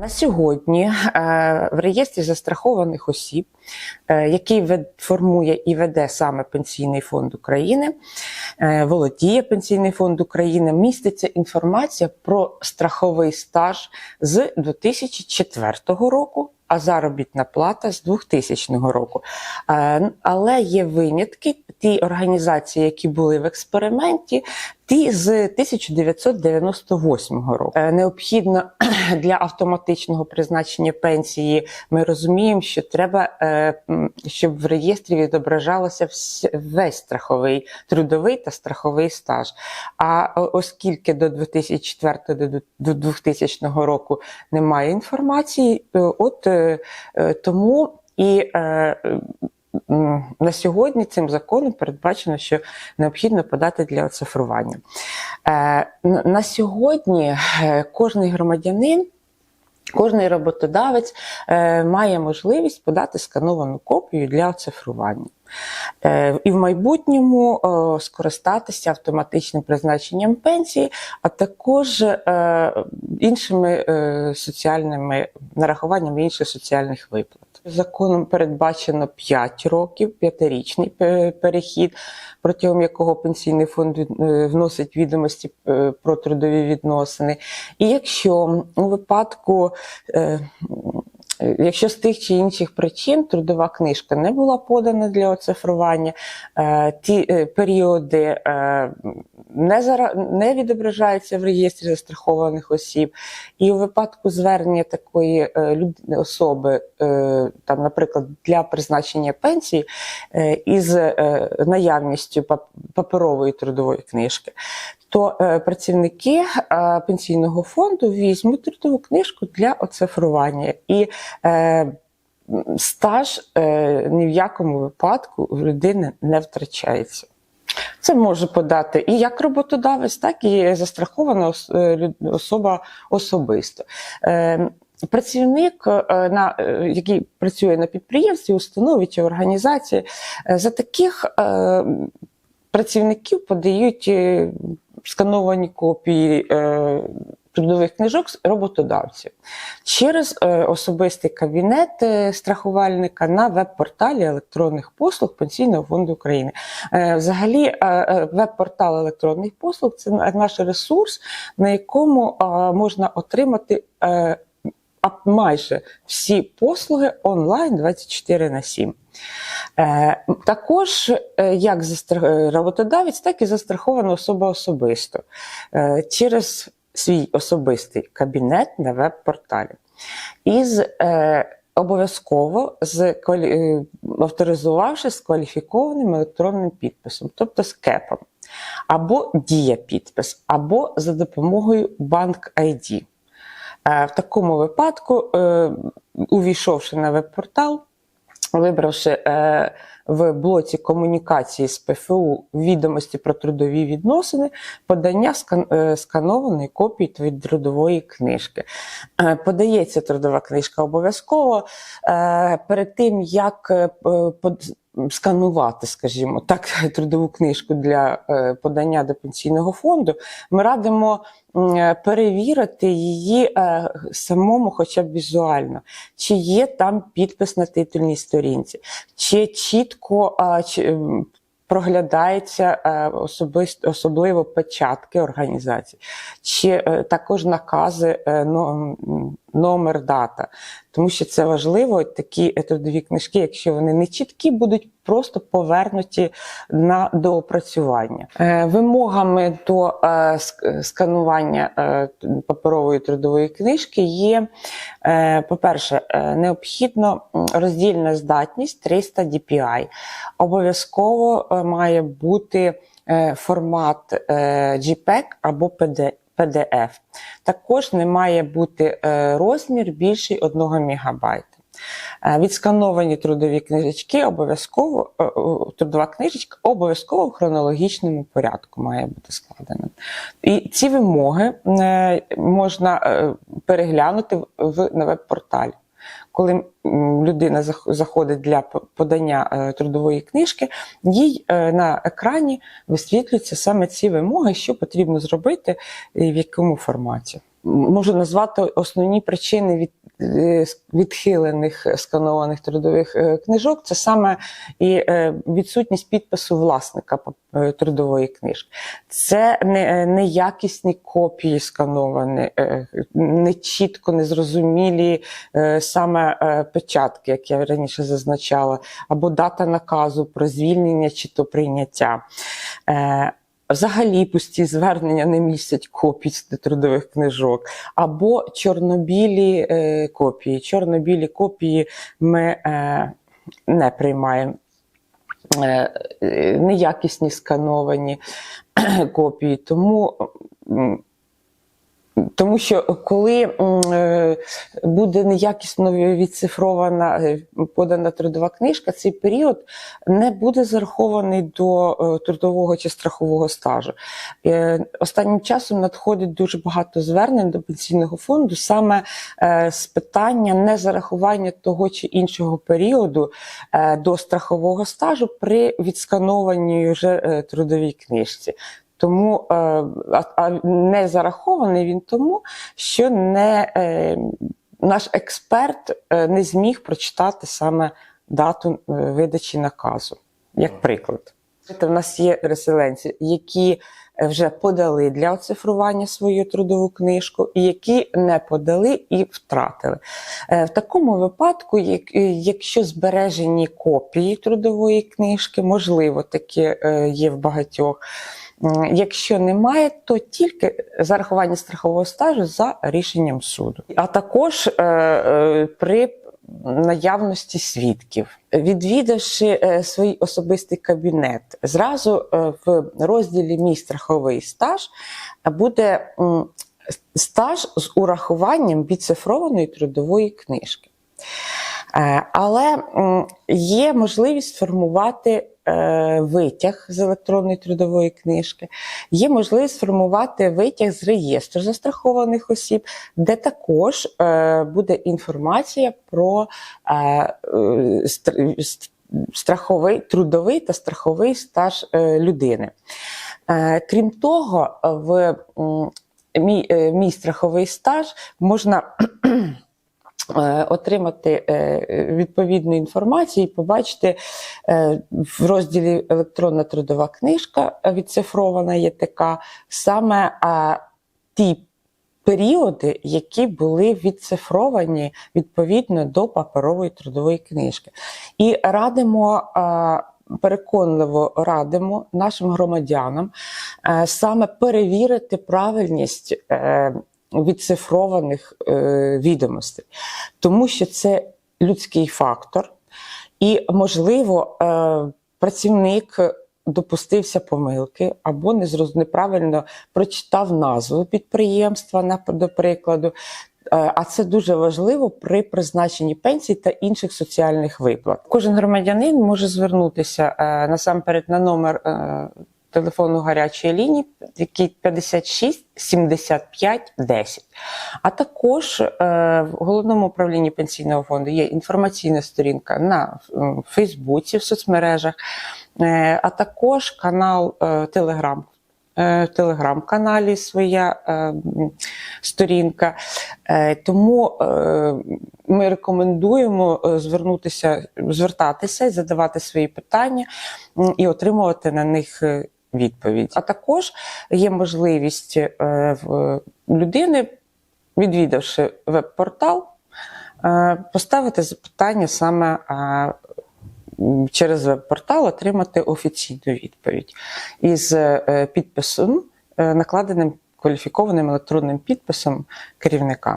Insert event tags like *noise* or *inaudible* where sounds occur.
На сьогодні е, в реєстрі застрахованих осіб, е, який формує і веде саме Пенсійний фонд України, е, володіє Пенсійний фонд України, міститься інформація про страховий стаж з 2004 року. А заробітна плата з 2000 року. Е, Але є винятки, ті організації, які були в експерименті, ті з 1998 року. Е, Необхідно *clears throat* для автоматичного призначення пенсії. Ми розуміємо, що треба, е, щоб в реєстрі відображалося весь страховий трудовий та страховий стаж. А оскільки до 2004 до- до 2000 року немає інформації, от тому і е, на сьогодні цим законом передбачено, що необхідно подати для оцифрування. Е, на- сьогодні е, кожний громадянин. Кожний роботодавець е, має можливість подати скановану копію для оцифрування. Е, і в майбутньому е, скористатися автоматичним призначенням пенсії, а також е, іншими соціальними нарахуваннями інших соціальних виплат. Законом передбачено 5 років, п'ятирічний пе- перехід, протягом якого пенсійний фонд вносить відомості про трудові відносини. І якщо у випадку Якщо з тих чи інших причин трудова книжка не була подана для оцифрування, е, ті е, періоди е, не, відображаються в реєстрі застрахованих осіб, і у випадку звернення такої особи, там, наприклад, для призначення пенсії із наявністю паперової трудової книжки, то працівники пенсійного фонду візьмуть трудову книжку для оцифрування. І стаж е, ні в якому випадку в людини не втрачається. Це може подати і як роботодавець, так і застрахована е, особа особисто. Е, Працівник, е, на, е, який працює на підприємстві, установі чи організації, е, за таких е, працівників подають е, скановані копії е, трудових книжок роботодавців через е, особистий кабінет страхувальника на веб-порталі електронних послуг Пенсійного фонду України. Е, Взагалі, е, веб-портал електронних послуг це наш ресурс, на якому можна отримати. а майже всі послуги онлайн 24 на 7. Е, також як роботодавець, так і застрахована особа особисто через свій особистий кабінет на веб-порталі. Із е, обов'язково з е, авторизувавши з кваліфікованим електронним підписом, тобто з КЕПом, або дія підпис, або за допомогою банк ID. Е, В такому випадку, е, увійшовши на веб-портал, вибравши в блоці комунікації з ПФУ відомості про трудові відносини, подання е, сканованої копії твоєї трудової книжки. Е, Подається трудова книжка обов'язково е, перед тим, як сканувати, скажімо так, *laughs* трудову книжку для е, подання до пенсійного фонду, ми радимо е, перевірити її е, самому, хоча б візуально, чи є там підпис на титульній сторінці, чи чітко проглядається особисто, особливо печатки організації, чи також накази м, номер дата. Тому що це важливо, такі е, трудові книжки, якщо вони не чіткі, будуть просто повернуті на доопрацювання. Е, Вимогами до е, сканування е, паперової трудової книжки є, е, по-перше, е, необхідно роздільна здатність 300 DPI. Обов'язково е, має бути е, формат е, JPEG або PD. PDF. Також не має бути е, розмір більший 1 МБ. Е, Відскановані трудові книжечки обов'язково е, трудова книжечка обов'язково в хронологічному порядку має бути складена. І ці вимоги можна переглянути в на веб-порталі. Коли людина зах- заходить для подання е, трудової книжки, їй е, на екрані висвітлюються саме ці вимоги, що потрібно зробити і в якому форматі. Можу назвати основні причини від, е, відхилених сканованих трудових е, книжок. Це саме і е, відсутність підпису власника е, трудової книжки. Це не, е, неякісні копії скановані, е, не чітко, незрозумілі е, саме е, печатки, як я раніше зазначала, або дата наказу про звільнення чи то прийняття. Взагалі пусті звернення не містять копій з трудових книжок, або чорнобілі е, копії. Чорнобілі копії ми е, не приймаємо. Е, е, неякісні скановані копії. Тому, тому що коли е, буде неякісно відцифрована е, подана трудова книжка, цей період не буде зарахований до е, трудового чи страхового стажу. Останнім часом надходить дуже багато звернень до пенсійного фонду саме з питання незарахування того чи іншого періоду до страхового стажу при відсканованій вже трудовій книжці. Тому е, а, не зарахований він тому, що не, е, наш експерт е, не зміг прочитати саме дату видачі наказу, як приклад. Це в нас є переселенці, які е, вже подали для оцифрування свою трудову книжку, і які не подали і втратили. Е, В такому випадку, е, якщо збережені копії трудової книжки, можливо, таке є в багатьох. Якщо немає, то тільки зарахування страхового стажу за рішенням суду, а також е, при наявності свідків, відвідавши е, свій особистий кабінет, зразу е, в розділі Мій страховий стаж буде стаж з урахуванням відцифрованої трудової книжки. Е, Але є можливість сформувати е, витяг з електронної трудової книжки, є можливість сформувати витяг з реєстру застрахованих осіб, де також е, буде інформація про стр- ст- страховий трудовий та страховий стаж людини. Крім того, в мій, мій страховий стаж можна отримати е, відповідну інформацію і побачити е, в розділі електронна трудова книжка е, відцифрована ЄТК саме ті періоди, які були відцифровані відповідно до паперової трудової книжки. І радимо. Переконливо радимо нашим громадянам е, саме перевірити правильність е, відцифрованих е, відомостей, тому що це людський фактор, і, можливо, е, працівник допустився помилки або неправильно прочитав назву підприємства, до прикладу. Е, А це дуже важливо при призначенні пенсій та інших соціальних виплат. Кожен громадянин може звернутися насамперед на номер телефону гарячої лінії, який 56 75 10. А також е, в головному управлінні пенсійного фонду є інформаційна сторінка на Фейсбуці, в соцмережах, е, а також канал е, Телеграм. е, В телеграм-каналі своя е, сторінка. Е, Тому е, ми рекомендуємо е, звернутися, звертатися задавати свої питання і отримувати на них е, відповідь. А також є можливість е, в людини, відвідавши веб-портал, е, поставити запитання саме е, через веб-портал, отримати офіційну відповідь із підписом, накладеним кваліфікованим електронним підписом керівника.